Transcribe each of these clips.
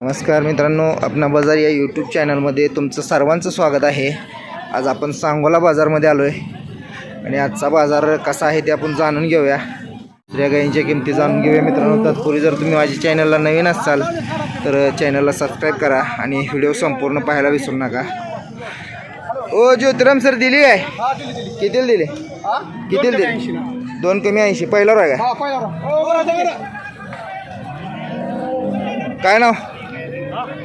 नमस्कार मित्रांनो अपना बाजार या यूट्यूब चॅनलमध्ये तुमचं सर्वांचं स्वागत आहे. आज आपण सांगोला बाजारमध्ये आलो आहे आणि आजचा बाजार कसा आहे ते आपण जाणून घेऊया. दुसऱ्या गायींच्या किमती जाणून घेऊया मित्रांनो. तत्पूर्वी जर तुम्ही माझ्या चॅनलला नवीन असाल तर चॅनलला सबस्क्राईब करा आणि व्हिडिओ संपूर्ण पाहायला विसरू नका. ओ ज्योतिराम सर दिली काय? कितीला दिले? कितीला दिले? दोन कमी ऐंशी. पहिला आहे. का काय नाव?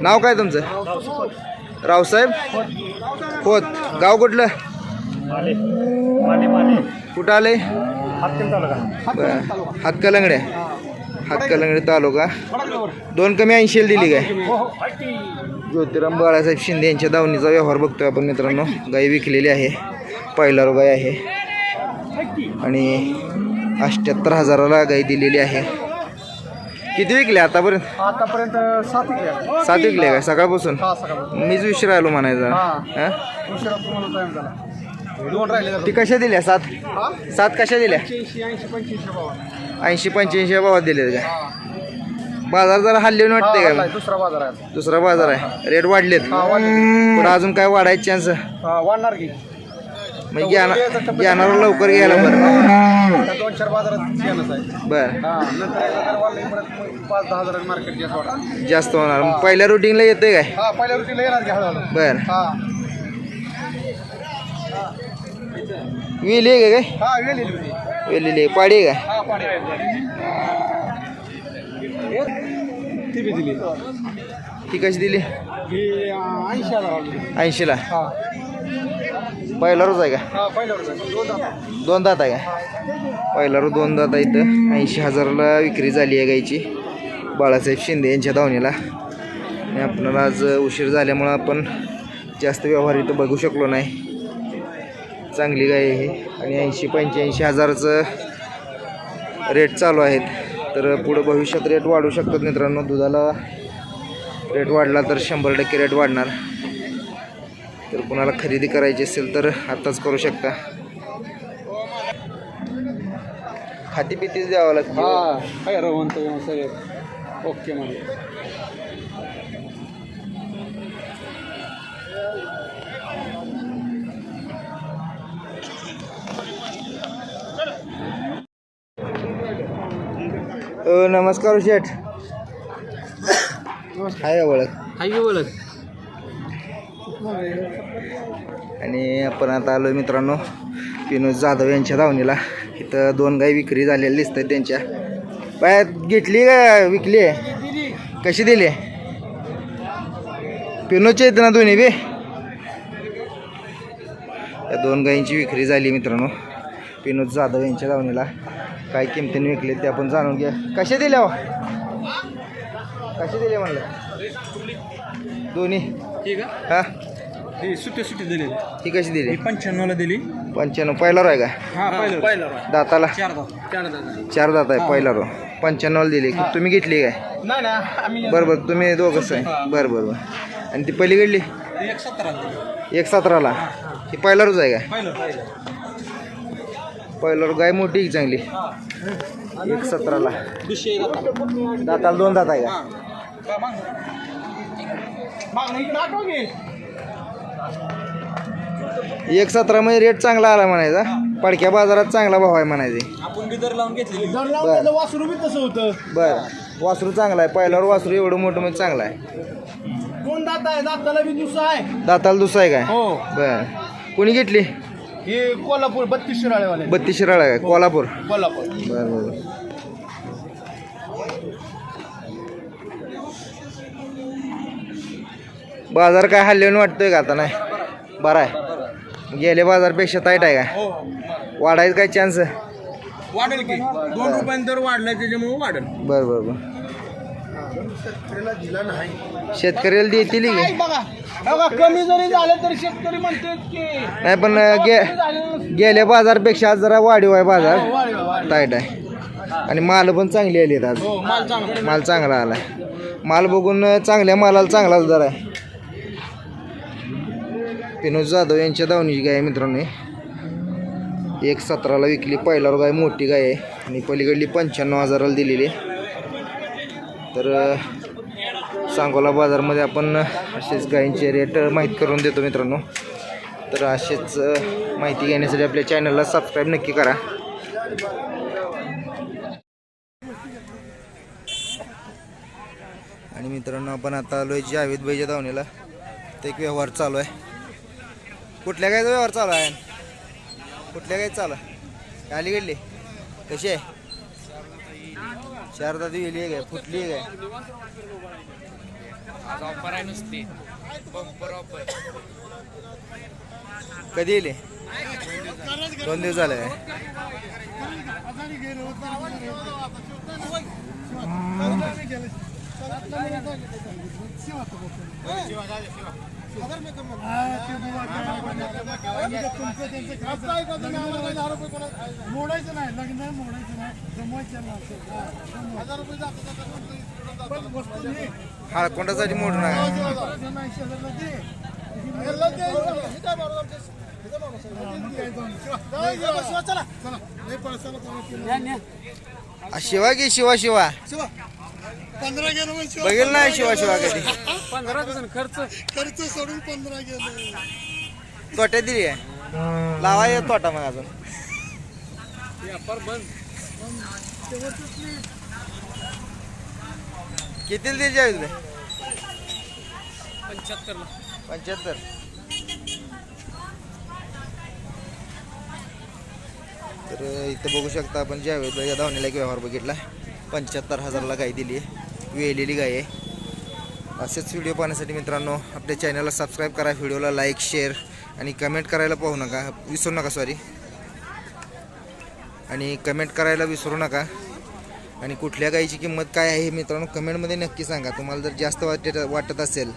नाव काय तुमचं? रावसाहेब? खोत. गाव कुठलं? कुठं आले? हातकलंगडे. हातकलंगडे तालुका. दोन कमी ऐंशीला दिली काय? ज्योतिराम बाळासाहेब शिंदे यांच्या दावणीचा व्यवहार बघतोय आपण मित्रांनो. गाई विकलेली आहे. पहिला गाय आहे. आणि अठ्ठ्याहत्तर हजाराला गाई दिलेली आहे. किती विकले आतापर्यंत? आतापर्यंत सात विकल्या सात विकले काय सकाळपासून? हा सकाळ मीच विषय राहिलो म्हणायचा. हा. हा? उशिरा तुम्हाला टाइम झाला. दोन राहिले ती कशा दिल्या? सात? हा? सात कशा दिल्या? ऐंशी ऐंशी पंच्याऐंशी बाबा ऐंशी पंच्याऐंशी भावात दिले काय बाजार जरा हल्ली वाटते का? दुसरा बाजार आहे. दुसरा बाजार आहे. रेट वाढलेत. हा वाढले पण अजून काय वाढायचे चान्स हा वाढणार की. मग घेणार लवकर घ्यायला बरं. दोन चार बाजारात येणंच आहे. बरं. हा नंतर एकदा जर वाढले परत मग पाच दहा हजार मार्केट जास्त होणार. मग पहिल्या रुटीनला येते काय? हा पहिल्या रुटीला येणार की हळूहळू. बरं. हा. विली आहे का काय? हा वेळ येईल वेलेली आहे. पाडी आहे काय हा पाणी ती बी दिली. ती कशी दिली? ही ऐंशी हजार आली ऐंशीला. हा. पहिला रोज आहे का? दोन दात. आहे का? पहिला रोज दोन दात आहे इथं. ऐंशी हजाराला विक्री झाली आहे गायची बाळासाहेब शिंदे यांच्या धावणीला आणि आपल्याला आज उशीर झाल्यामुळं आपण जास्त व्यवहार इथं बघू शकलो नाही. चांगली गाय आहे आणि ऐंशी पंच्याऐंशी हजाराचं रेट चालू आहेत. तर पुढं भविष्यात रेट वाढू शकतात मित्रांनो. दुधाला रेट वाढला तर शंभर टक्के रेट वाढणार. तर कुणाला खरेदी करायची असेल तर आत्ताच करू शकता. खाती पितीच द्यावं लागतं. हा काय रवंत सगळे ओके अ, नमस्कार शेठ. हाय ओळख. हाय बोलत आणि आपण आता आलो मित्रांनो विनोद जाधव यांच्या धावणीला. इथं दोन गाई विक्री झालेल्या दिसत आहेत त्यांच्या. बाय घेतली का विकली? आहे कशी दिली? पिनोच्या आहेत ना दोन्ही बी? या दोन गायींची विक्री झाली मित्रांनो. विनोद जाधव यांच्या धावणीला. काय किमतीने विकले ते आपण जाणून घ्या कशा दिल्या हो? कशा दिले म्हणलं? दोन्ही? हा? ही सुट्टी सुट्टी दिली. ही कशी दिली? पंच्याण्णवला दिली. पंच्याण्णव पहिला आहे का? हा पहिलं पहिलं दाताला? चार दात. चार दात चार दात आहे पहिला रो पंच्याण्णवला दिली. की तुम्ही घेतली काय? नाही ना आम्ही बरं बरं तुम्ही दोघंच आहे. बरं बरं बरं. आणि ती पहिलीकडली एक सतरा एक सतराला. ही. पहिला रोज आहे काय पहिलं पहिलं पहिला रो गाय मोठी आहे की चांगली? एक सतराला. दुसरे दाताला दोन दात आहे का? मागणं इकडे आठव घे एक सतरा मध्ये रेट चांगला आला म्हणायचा. पडक्या बाजारात चांगला भाव आहे म्हणायचे. आपण बी दर लावून घेतली दर बरं. वासरू बी तसं होतं. बरं. वासरू चांगला आहे. पहिल्यावर वासरू एवढं मोठं म्हणजे चांगला आहे. दोन दात आहे? दाताला बी दुसरा आहे. दाताला दुसरा आहे काय? हो. बरं. कोणी घेतली? हे कोल्हापूर बत्तीस शिराळेवाले. बत्तीस शिराळ काय कोल्हापूर. कोल्हापूर. बरं बरं. बाजार काय हल्ल्याने वाटतोय का आता नाही? बरा आहे. गेले बाजारपेक्षा ताईट आहे का? हो. वाढायचं काय चान्स वाढेल की. दोन रुपयांनी दर वाढलाय त्याच्यामुळे वाढेल. बरं बरं बरं. शेतकऱ्याला दिला नाही शेतकऱ्याला देतील की? बघा. बघा कमी जरी झालं तरी शेतकरी म्हणते की. नाही पण गे गेल्या बाजारपेक्षा आज जरा वाढीव आहे बाजार. वाढ. ताईट आहे आणि माल पण चांगली आली आहेत आज. हो माल चांगला. माल चांगला आला माल बघून चांगल्या मालाला चांगलाच दर आहे. विनोद जाधव यांच्या धावणीची गाय आहे मित्रांनो. एक सतराला विकली. पहिल्यावर गाय मोठी गाय आहे. आणि पलीकडली पंच्याण्णव हजाराला दिलेली आहे. तर सांगोला बाजारमध्ये आपण असेच गायींचे रेट माहीत करून देतो मित्रांनो. तर असेच माहिती घेण्यासाठी आपल्या चॅनलला सबस्क्राईब नक्की करा. आणि मित्रांनो आपण आता आलो आहे जावेद भाईच्या धावणीला तर एक व्यवहार चालू आहे. कुठल्या गायचा व्यवहार चालू आहे? कुठल्या गायचं चालू आहे? अलीकडली कशी आहे? चार दादी गेली आहे काय? फुटली आहे काय? कधी येले दोन दिवस झाले काय? मोडायचं नाही लग्न मोडायचं नाही जमवायचं हा काय जाऊन. शिवा. की शिवा शिवा शिवा. पंधरा गेलं मग शिवा. बघेल ना शिवा शिवा कधी. खर्च. सोडून पंधरा गेले. तोट्यात दिली आहे. लावा येत तोटा मग अजून. कितीला दिली जावेद भाई पंच्याहत्तर तर इथं बघू शकता आपण भाई या धावणीला एक व्यवहार बघितला. पंच्याहत्तर हजारला गाय दिली आहे. वेलेली गाय आहे. असेच व्हिडिओ पाहण्यासाठी मित्रांनो आपल्या चॅनलला सबस्क्राईब करा व्हिडिओला लाईक शेअर आणि कमेंट करायला पाहू नका. विसरू नका सॉरी आणि कमेंट करायला विसरू नका. आणि कुठल्या गायीची किंमत काय आहे मित्रांनो कमेंटमध्ये नक्की सांगा. तुम्हाला जर जास्त वाटत वाटत असेल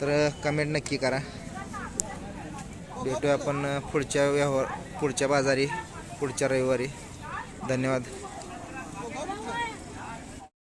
तर कमेंट नक्की करा. भेटूया आपण पुढच्या व्यवहार पुढच्या बाजारी पुढच्या रविवारी. धन्यवाद.